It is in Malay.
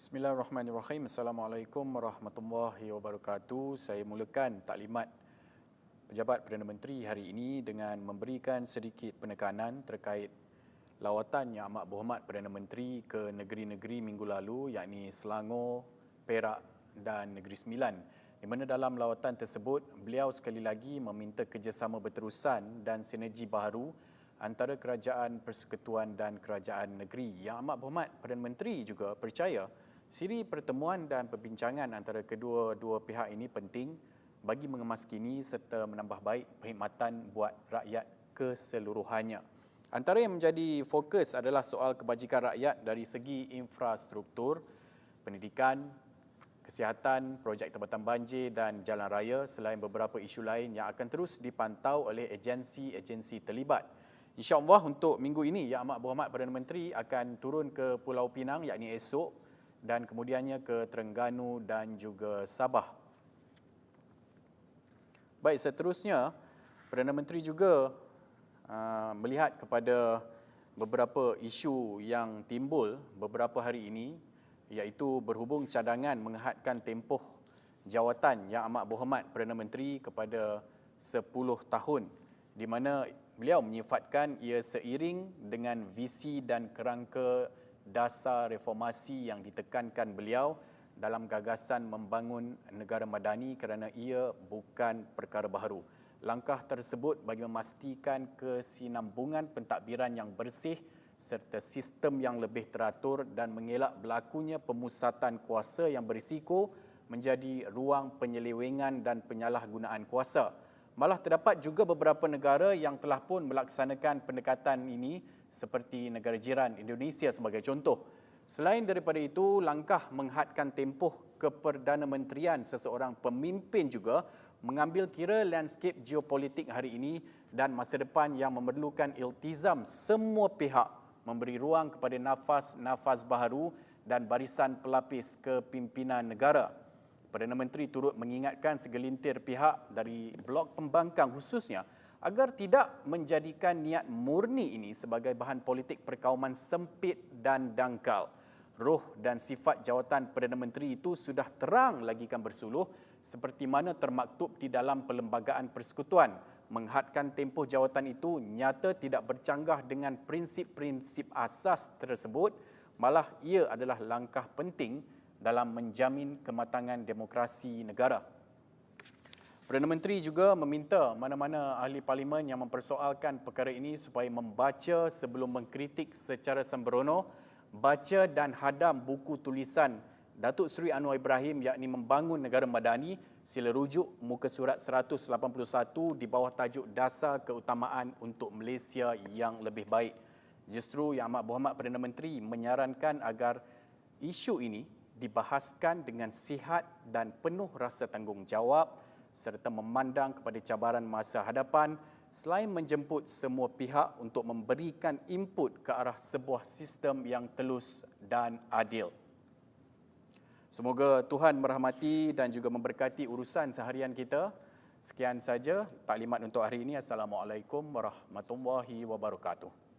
Bismillahirrahmanirrahim. Assalamualaikum warahmatullahi wabarakatuh. Saya mulakan taklimat Pejabat Perdana Menteri hari ini dengan memberikan sedikit penekanan terkait lawatan Yang Amat Berhormat Perdana Menteri ke negeri-negeri minggu lalu yakni Selangor, Perak dan Negeri Sembilan. Di mana dalam lawatan tersebut, beliau sekali lagi meminta kerjasama berterusan dan sinergi baharu antara kerajaan persekutuan dan kerajaan negeri. Yang Amat Berhormat Perdana Menteri juga percaya Siri pertemuan dan perbincangan antara kedua-dua pihak ini penting bagi mengemaskini serta menambah baik perkhidmatan buat rakyat keseluruhannya. Antara yang menjadi fokus adalah soal kebajikan rakyat dari segi infrastruktur, pendidikan, kesihatan, projek tempatan banjir dan jalan raya selain beberapa isu lain yang akan terus dipantau oleh agensi-agensi terlibat. InsyaAllah untuk minggu ini, Yang Amat Berhormat Perdana Menteri akan turun ke Pulau Pinang yakni esok dan kemudiannya ke Terengganu dan juga Sabah. Baik, seterusnya Perdana Menteri juga uh, melihat kepada beberapa isu yang timbul beberapa hari ini iaitu berhubung cadangan menghadkan tempoh jawatan Yang Amat Berhormat Perdana Menteri kepada 10 tahun di mana beliau menyifatkan ia seiring dengan visi dan kerangka dasar reformasi yang ditekankan beliau dalam gagasan membangun negara madani kerana ia bukan perkara baharu. Langkah tersebut bagi memastikan kesinambungan pentadbiran yang bersih serta sistem yang lebih teratur dan mengelak berlakunya pemusatan kuasa yang berisiko menjadi ruang penyelewengan dan penyalahgunaan kuasa. Malah terdapat juga beberapa negara yang telah pun melaksanakan pendekatan ini seperti negara jiran Indonesia sebagai contoh. Selain daripada itu, langkah menghadkan tempoh keperdana menterian seseorang pemimpin juga mengambil kira landscape geopolitik hari ini dan masa depan yang memerlukan iltizam semua pihak memberi ruang kepada nafas-nafas baharu dan barisan pelapis kepimpinan negara. Perdana Menteri turut mengingatkan segelintir pihak dari blok pembangkang khususnya agar tidak menjadikan niat murni ini sebagai bahan politik perkauman sempit dan dangkal. Roh dan sifat jawatan Perdana Menteri itu sudah terang lagi kan bersuluh seperti mana termaktub di dalam Perlembagaan Persekutuan. Menghadkan tempoh jawatan itu nyata tidak bercanggah dengan prinsip-prinsip asas tersebut, malah ia adalah langkah penting dalam menjamin kematangan demokrasi negara. Perdana Menteri juga meminta mana-mana ahli parlimen yang mempersoalkan perkara ini supaya membaca sebelum mengkritik secara sembrono, baca dan hadam buku tulisan Datuk Seri Anwar Ibrahim yakni Membangun Negara Madani sila rujuk muka surat 181 di bawah tajuk Dasar Keutamaan untuk Malaysia yang Lebih Baik. Justru Yang Amat Berhormat Perdana Menteri menyarankan agar isu ini dibahaskan dengan sihat dan penuh rasa tanggungjawab serta memandang kepada cabaran masa hadapan selain menjemput semua pihak untuk memberikan input ke arah sebuah sistem yang telus dan adil. Semoga Tuhan merahmati dan juga memberkati urusan seharian kita. Sekian saja taklimat untuk hari ini. Assalamualaikum warahmatullahi wabarakatuh.